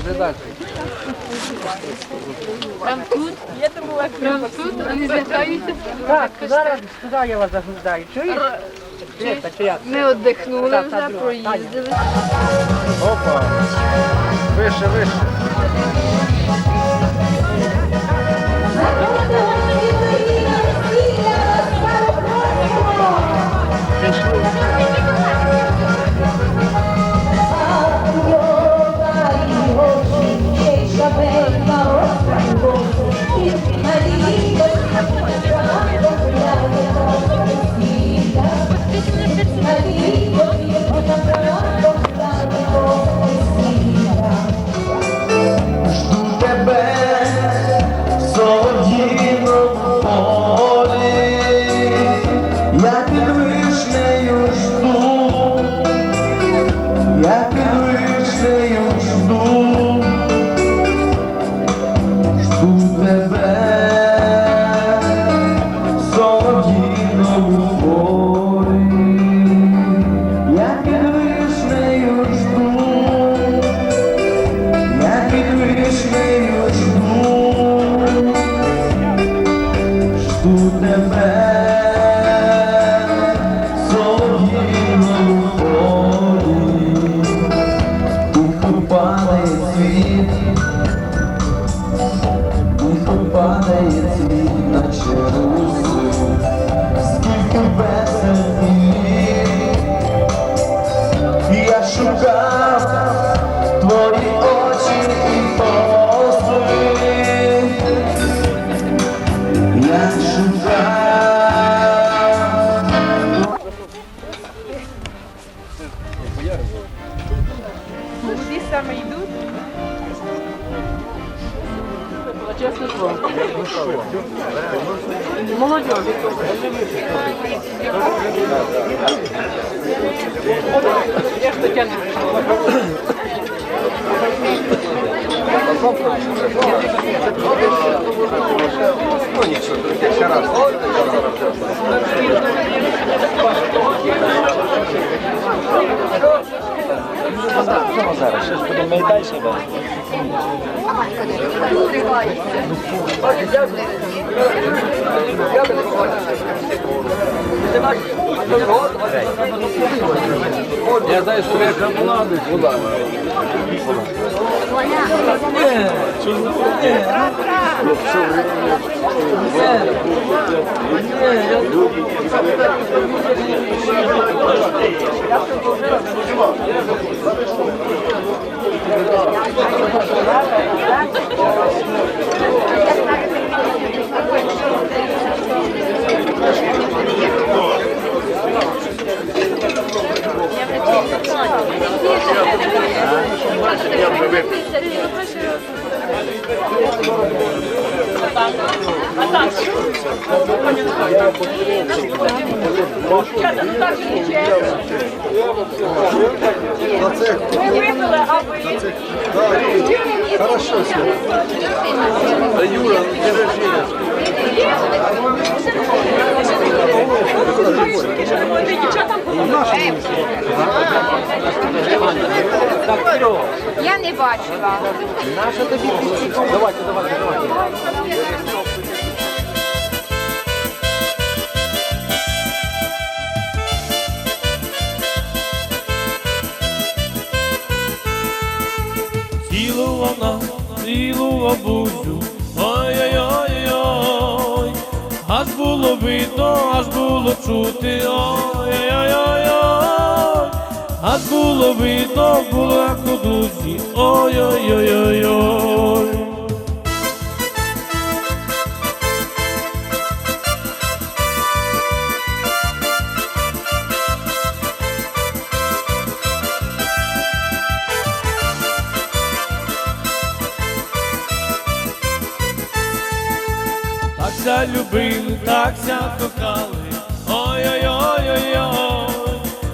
Уже далі. Прям тут? Я думала, прям тут, вони злякаються. Так, зараз туди я вас заглядаю. Чуєш? Ми віддихнули вже, проїздили. Опа. Вище, вище. never Молодь. Я ж Тетяна Ще раз. Зараз щось будемо і далі. Я знаю, що я була. Все. Була. Хорошо, все. Да, Юра, ну держи. Я не бачила. Давайте, давайте, давайте. Бузю, ой-ой-ой-ой, аж було видно, аж було чути, ой-ой-ой-ой, аж було видно, було як у душі, ой-ой-ой-ой. Ся любив, так ся кохали, ой-ой-ой-ой-ой,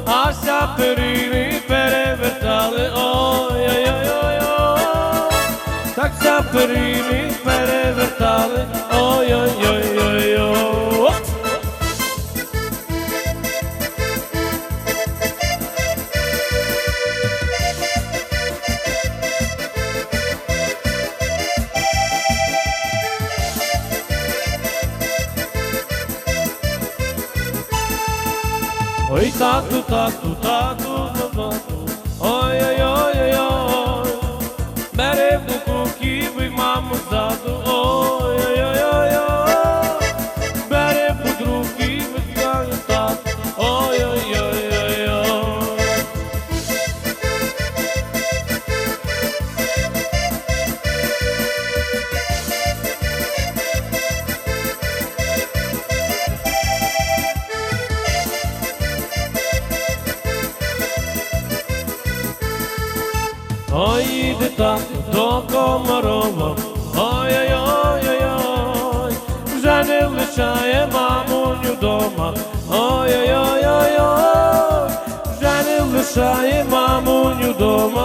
а ся перили, перевертали, ой-ой-ой-ой, так ся перили, перевертали, ой-ой-ой-ой-ой. Тату, тату, тату, тату, ой, ой, ой, ой, ой, бери в руку ківик, маму ззаду, так до Комарова, ой-ой-ой-ой-ой, вже не лишає мамуню дома, ой-ой-ой-ой-ой, вже не лишає мамуню дома,